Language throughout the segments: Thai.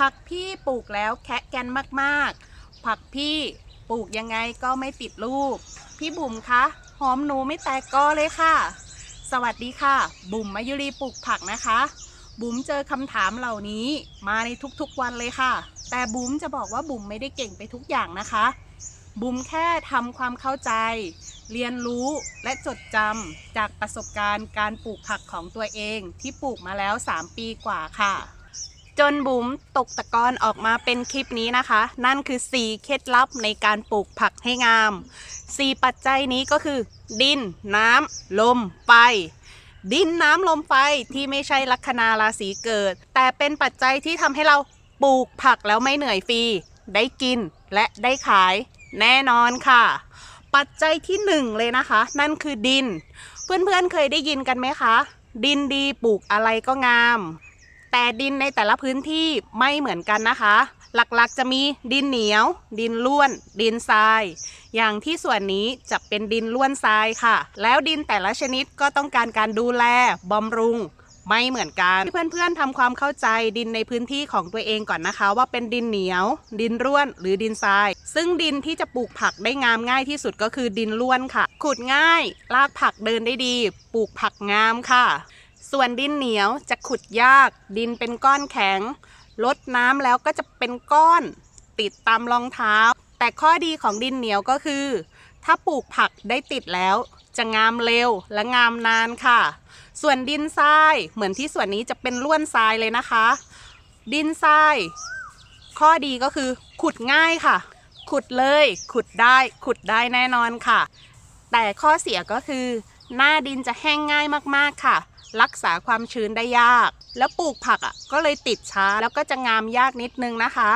ผักพี่ปลูกแล้วแคะแกนมากๆ ผักพี่ปลูกยังไงก็ไม่ติดลูก พี่บุ๋มคะหอมหนูไม่แตกกอเลยค่ะ สวัสดีค่ะ บุ๋มมายุรีปลูกผักนะคะ บุ๋มเจอคำถามเหล่านี้มาในทุกๆวันเลยค่ะ แต่บุ๋มจะบอกว่าบุ๋มไม่ได้เก่งไปทุกอย่างนะคะ บุ๋มแค่ทำความเข้าใจ เรียนรู้และจดจำจากประสบการณ์การปลูกผักของตัวเองที่ปลูกมาแล้ว 3 ปีกว่าค่ะ จนบุ๋มตกตะกอนออกมาเป็นคลิปนี้นะคะ นั่นคือ 4 เคล็ดลับในการปลูกผักให้งาม 4 ปัจจัยนี้ก็คือ ดิน น้ำ ลม ไฟ ดินน้ำลมไฟที่ไม่ใช่ลัคนาราศีเกิด แต่เป็นปัจจัยที่ทำให้เราปลูกผักแล้วไม่เหนื่อยฟรี ได้กินและได้ขายแน่นอนค่ะ ปัจจัยที่หนึ่งเลยนะคะ นั่นคือดิน เพื่อนๆเคยได้ยินกันไหมคะ ดินดีปลูกอะไรก็งาม แต่ดินในแต่ละพื้นที่ไม่เหมือนกันนะคะ หลักๆจะมีดินเหนียว ดินล้วน ดินทราย อย่างที่ส่วนนี้จะเป็นดินล้วนทรายค่ะ แล้วดินแต่ละชนิดก็ต้องการการดูแลบำรุงไม่เหมือนกันเพื่อนๆทำความเข้าใจดินในพื้นที่ของตัวเองก่อนนะคะ ว่าเป็นดินเหนียว ดินร่วน หรือดินทราย ซึ่งดินที่จะปลูกผักได้งามง่ายที่สุดก็คือดินร่วนค่ะ ขุดง่าย รากผักเดินได้ดี ปลูกผักงามค่ะ ส่วนดินเหนียวจะขุดยาก ดินเป็นก้อนแข็งลดน้ำแล้วก็จะเป็นก้อนติดตามรองเท้า แต่ข้อดีของดินเหนียวก็คือ ถ้าปลูกผักได้ติดแล้ว จะงามเร็วและงามนานค่ะ ส่วนดินทรายเหมือนที่ส่วนนี้จะเป็นล้วนทรายเลยนะคะ ดินทราย ข้อดีก็คือ ขุดง่ายค่ะ ขุดเลย ขุดได้ขุดได้แน่นอนค่ะ แต่ข้อเสียก็คือ หน้าดินจะแห้งง่ายมากๆค่ะ รักษาความชื้นได้ยาก แล้วปลูกผักอะก็เลยติดช้าแล้วก็จะงามยากนิดนึงนะคะ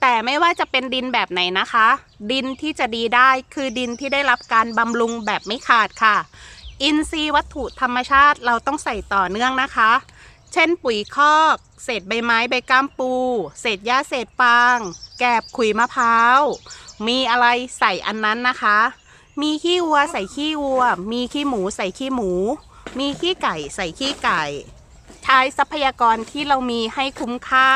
แต่ไม่ว่าจะเป็นดินแบบไหนนะคะ ดินที่จะดีได้คือดินที่ได้รับการบำรุงแบบไม่ขาดค่ะ อินทรีย์วัตถุธรรมชาติเราต้องใส่ต่อเนื่องนะคะ เช่นปุ๋ยคอก เศษใบไม้ใบก้ามปู เศษหญ้าเศษฟาง แกบขุยมะพร้าว มีอะไรใส่อันนั้นนะคะมีขี้วัวใส่ขี้วัว มีขี้หมูใส่ขี้หมู มีขี้ไก่ใส่ขี้ไก่ ใช้ทรัพยากรที่เรามีให้คุ้มค่า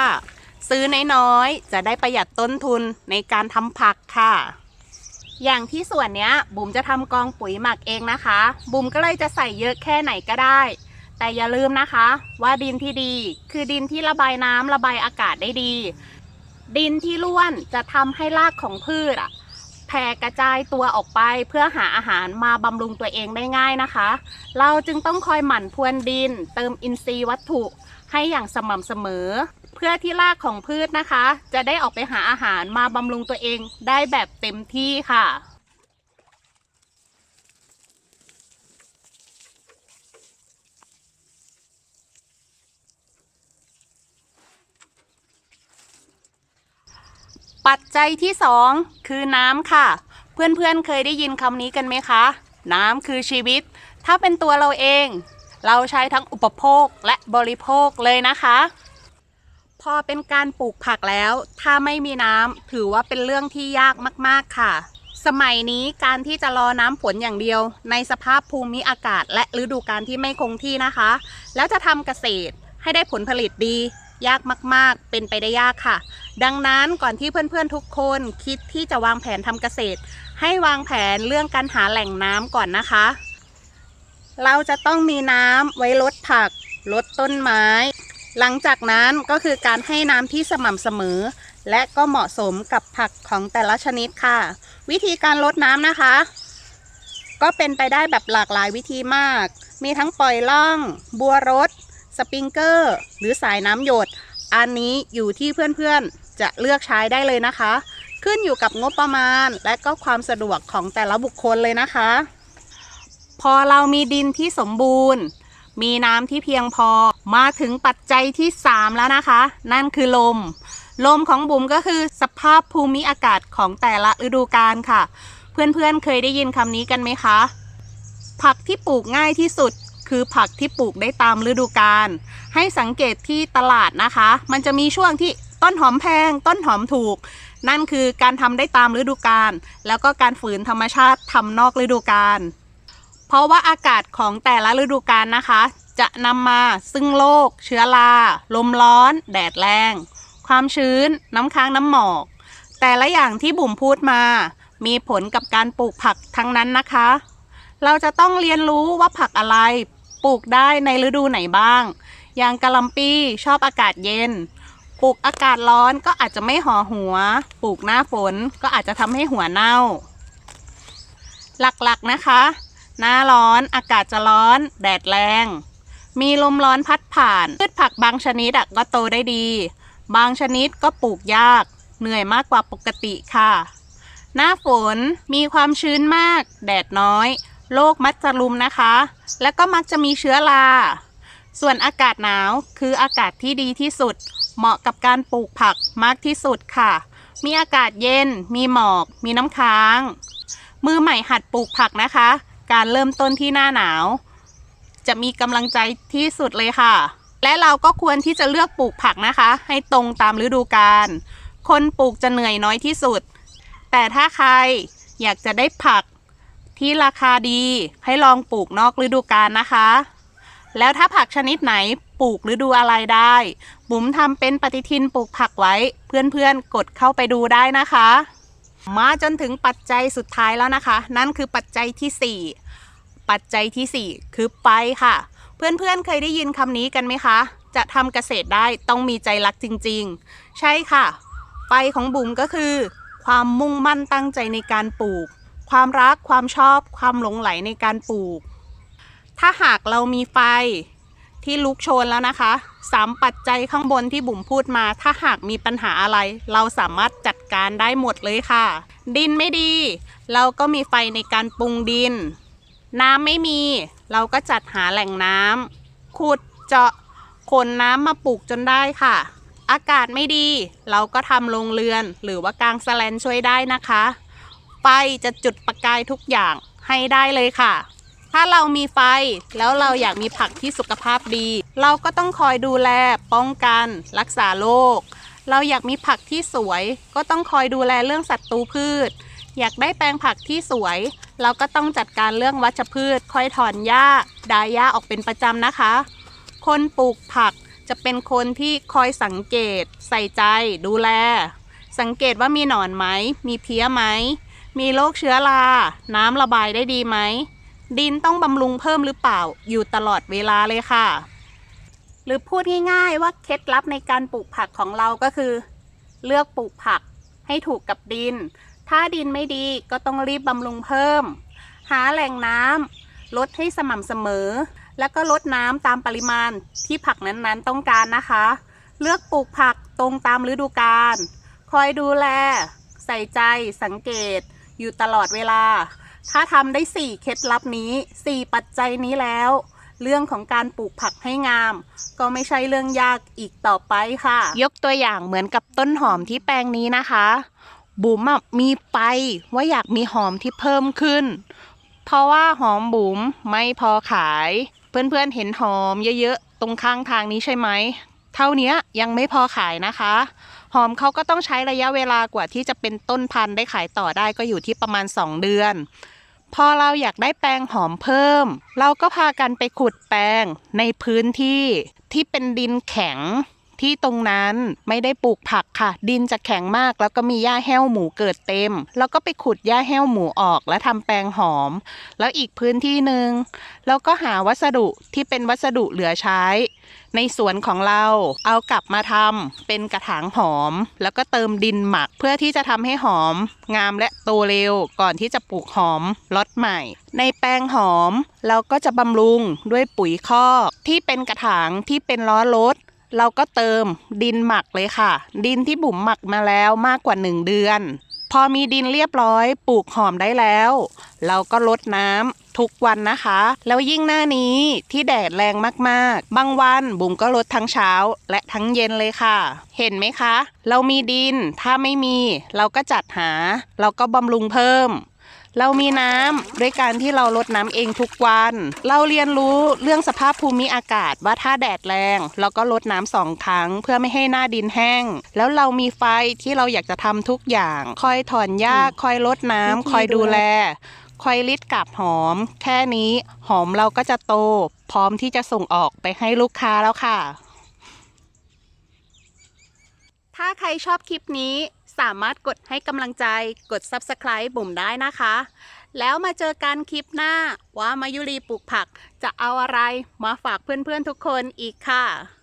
ซื้อน้อยๆจะได้ประหยัดต้นทุนในการทำผักค่ะ อย่างที่ส่วนเนี้ย บุ๋มจะทำกองปุ๋ยหมักเองนะคะ บุ๋มก็เลยจะใส่เยอะแค่ไหนก็ได้ แต่อย่าลืมนะคะ ว่าดินที่ดี คือดินที่ระบายน้ำระบายอากาศได้ดี ดินที่ร่วนจะทำให้รากของพืชอะ แผ่กระจายตัวออกไปเพื่อหาอาหารมาบำรุงตัวเองได้ง่ายนะคะ เราจึงต้องคอยหมั่นพรวนดิน เติมอินทรีย์วัตถุให้อย่างสม่ำเสมอ เพื่อที่รากของพืชนะคะ จะได้ออกไปหาอาหารมาบำรุงตัวเองได้แบบเต็มที่ค่ะ ปัจจัยที่ 2 คือน้ำค่ะ เพื่อนๆเคยได้ยินคำนี้กันไหมคะ น้ำคือชีวิต ถ้าเป็นตัวเราเอง เราใช้ทั้งอุปโภคและบริโภคเลยนะคะ พอเป็นการปลูกผักแล้ว ถ้าไม่มีน้ำถือว่าเป็นเรื่องที่ยากมากๆค่ะ สมัยนี้การที่จะรอน้ำฝนอย่างเดียว ในสภาพภูมิอากาศ และฤดูกาลที่ไม่คงที่นะคะ แล้วจะทำเกษตรให้ได้ผลผลิตดี ยากมากๆ เป็นไปได้ยากค่ะ ดังนั้นก่อนที่เพื่อนๆทุกคนคิดที่จะวางแผนทำเกษตร ให้วางแผนเรื่องการหาแหล่งน้ำก่อนนะคะ เราจะต้องมีน้ำไว้ลดผักลดต้นไม้ หลังจากนั้นก็คือการให้น้ำที่สม่ำเสมอ และก็เหมาะสมกับผักของแต่ละชนิดค่ะ วิธีการลดน้ำนะคะ ก็เป็นไปได้แบบหลากหลายวิธีมาก มีทั้งปล่อยล่อง บัวรถ สปริงเกอร์หรือสายน้ำหยด อันนี้อยู่ที่เพื่อนๆจะเลือกใช้ได้เลยนะคะ ขึ้นอยู่กับงบประมาณ และก็ความสะดวกของแต่ละบุคคลเลยนะคะ พอเรามีดินที่สมบูรณ์ มีน้ำที่เพียงพอมาถึงปัจจัยที่ 3 แล้วนะคะ นั่นคือลม ลมของบุ๋มก็คือสภาพภูมิอากาศของแต่ละฤดูกาลค่ะ เพื่อนๆเคยได้ยินคำนี้กันไหมคะ ผักที่ปลูกง่ายที่สุด คือผักที่ปลูกได้ตามฤดูกาลให้สังเกตที่ตลาดนะคะ มันจะมีช่วงที่ต้นหอมแพง ต้นหอมถูก นั่นคือการทำได้ตามฤดูกาลแล้วก็การฝืนธรรมชาติทำนอกฤดูกาลเพราะว่าอากาศของแต่ละฤดูกาลนะคะ จะนำมาซึ่งโรคเชื้อราลมร้อน แดดแรง ความชื้น น้ำค้างน้ำหมอก แต่ละอย่างที่บุ๋มพูดมา มีผลกับการปลูกผักทั้งนั้นนะคะ เราจะต้องเรียนรู้ว่าผักอะไร ปลูกได้ในฤดูไหนบ้าง อย่างกะหล่ำปีชอบอากาศเย็น ปลูกอากาศร้อนก็อาจจะไม่ห่อหัว ปลูกหน้าฝนก็อาจจะทำให้หัวเน่า หลักๆนะคะ หน้าร้อนอากาศจะร้อน แดดแรง มีลมร้อนพัดผ่านพืชผักบางชนิดก็โตได้ดี บางชนิดก็ปลูกยาก เหนื่อยมากกว่าปกติค่ะ หน้าฝนมีความชื้นมาก แดดน้อย โรคมักจะรุมนะคะ แล้วก็มักจะมีเชื้อรา ส่วนอากาศหนาวคืออากาศที่ดีที่สุด เหมาะกับการปลูกผักมากที่สุดค่ะ มีอากาศเย็น มีหมอก มีน้ำค้าง มือใหม่หัดปลูกผักนะคะ การเริ่มต้นที่หน้าหนาว จะมีกำลังใจที่สุดเลยค่ะ และเราก็ควรที่จะเลือกปลูกผักนะคะ ให้ตรงตามฤดูกาล คนปลูกจะเหนื่อยน้อยที่สุด แต่ถ้าใครอยากจะได้ผัก ที่ราคาดีให้ลองปลูกนอกฤดูกาลนะคะ แล้วถ้าผักชนิดไหนปลูกฤดูอะไรได้ บุ๋มทำเป็นปฏิทินปลูกผักไว้ เพื่อนๆกดเข้าไปดูได้นะคะ มาจนถึงปัจจัยสุดท้ายแล้วนะคะ นั่นคือปัจจัยที่ 4 ปัจจัยทีสี่4 คือไฟค่ะ เพื่อนๆเคยได้ยินคำนี้กันไหมคะ จะทำเกษตรได้ต้องมีใจรักจริงๆ ใช่ค่ะไฟของบุ๋มก็คือ ความมุ่งมั่นตั้งใจในการปลูก ความรักความชอบความหลงไหลในการปลูก ถ้าหากเรามีไฟที่ลุกโชนแล้วนะคะสามปัจจัยข้างบนที่บุ๋มพูดมา ถ้าหากมีปัญหาอะไร เราสามารถจัดการได้หมดเลยค่ะ ดินไม่ดี เราก็มีไฟในการปรุงดิน น้ำไม่มี เราก็จัดหาแหล่งน้ำขุดเจาะขนน้ำมาปลูกจนได้ค่ะ อากาศไม่ดี เราก็ทำโรงเรือน หรือว่ากางแสแลนช่วยได้นะคะ ไฟจะจุดประกายทุกอย่างให้ได้เลยค่ะ ถ้าเรามีไฟแล้วเราอยากมีผักที่สุขภาพดี เราก็ต้องคอยดูแลป้องกัน รักษาโรคเราอยากมีผักที่สวย ก็ต้องคอยดูแลเรื่องศัตรูพืช อยากได้แปลงผักที่สวย เราก็ต้องจัดการเรื่องวัชพืช คอยถอนหญ้าดายหญ้าออกเป็นประจำนะคะ คนปลูกผักจะเป็นคนที่คอยสังเกต ใส่ใจ ดูแล สังเกตว่ามีหนอนไหม มีเพี้ยไหม มีโรคเชื้อรา น้ำระบายได้ดีไหม ดินต้องบำรุงเพิ่มหรือเปล่า อยู่ตลอดเวลาเลยค่ะ หรือพูดง่ายๆว่าเคล็ดลับในการปลูกผักของเราก็คือ เลือกปลูกผักให้ถูกกับดิน ถ้าดินไม่ดีก็ต้องรีบบำรุงเพิ่ม หาแหล่งน้ำลดให้สม่ำเสมอ แล้วก็ลดน้ำตามปริมาณที่ผักนั้นๆต้องการนะคะ เลือกปลูกผักตรงตามฤดูกาลคอยดูแล ใส่ใจสังเกต อยู่ตลอดเวลา ถ้าทำได้ 4 เคล็ดลับนี้ 4 ปัจจัยนี้แล้ว เรื่องของการปลูกผักให้งาม ก็ไม่ใช่เรื่องยากอีกต่อไปค่ะ ยกตัวอย่างเหมือนกับต้นหอมที่แปลงนี้นะคะบุ๋มอะมีไปว่าอยากมีหอมที่เพิ่มขึ้น เพราะว่าหอมบุ๋มไม่พอขาย เพื่อนๆเห็นหอมเยอะๆ ตรงข้างทางนี้ใช่ไหม เท่านี้ยังไม่พอขายนะคะ หอมเขาก็ต้องใช้ระยะเวลากว่าที่จะเป็นต้นพันธุ์ได้ขายต่อได้ก็อยู่ที่ประมาณ 2 เดือน พอเราอยากได้แปลงหอมเพิ่ม เราก็พากันไปขุดแปลงในพื้นที่ที่เป็นดินแข็ง ที่ตรงนั้นไม่ได้ปลูกผักค่ะ ดินจะแข็งมาก แล้วก็มีหญ้าแห้วหมูเกิดเต็ม แล้วก็ไปขุดหญ้าแห้วหมูออกแล้วทำแปลงหอม แล้วอีกพื้นที่หนึ่งเราก็หาวัสดุที่เป็นวัสดุเหลือใช้ ในสวนของเราเอากลับมาทำเป็นกระถางหอม แล้วก็เติมดินหมักเพื่อที่จะทำให้หอม งามและโตเร็วก่อนที่จะปลูกหอมล็อตใหม่ ในแปลงหอมเราก็จะบำรุงด้วยปุ๋ยคอกที่เป็นกระถางที่เป็นล้อรถ เราก็เติมดินหมักเลยค่ะ ดินที่บุ๋มหมักมาแล้วมากกว่า 1 เดือน พอมีดินเรียบร้อยปลูกหอมได้แล้ว เราก็ลดน้ำทุกวันนะคะ แล้วยิ่งหน้านี้ที่แดดแรงมากๆ บางวันบุ๋มก็ลดทั้งเช้าและทั้งเย็นเลยค่ะ เห็นไหมคะ เรามีดินถ้าไม่มี เราก็จัดหา เราก็บำรุงเพิ่ม เรามีน้ำด้วยการที่เราลดน้ำเองทุกวัน เราเรียนรู้เรื่องสภาพภูมิอากาศว่าถ้าแดดแรง เราก็ลดน้ำสองครั้ง เพื่อไม่ให้หน้าดินแห้ง แล้วเรามีไฟที่เราอยากจะทำทุกอย่าง คอยถอนหญ้าคอยลดน้ำคอยดูแลคอยลิดกับหอม แค่นี้หอมเราก็จะโต พร้อมที่จะส่งออกไปให้ลูกค้าแล้วค่ะ ถ้าใครชอบคลิปนี้ สามารถกดให้กำลังใจกด Subscribe บุ่มได้นะคะ แล้วมาเจอกันคลิปหน้าว่ามายุรีปลูกผักจะเอาอะไรมาฝากเพื่อนๆทุกคนอีกค่ะ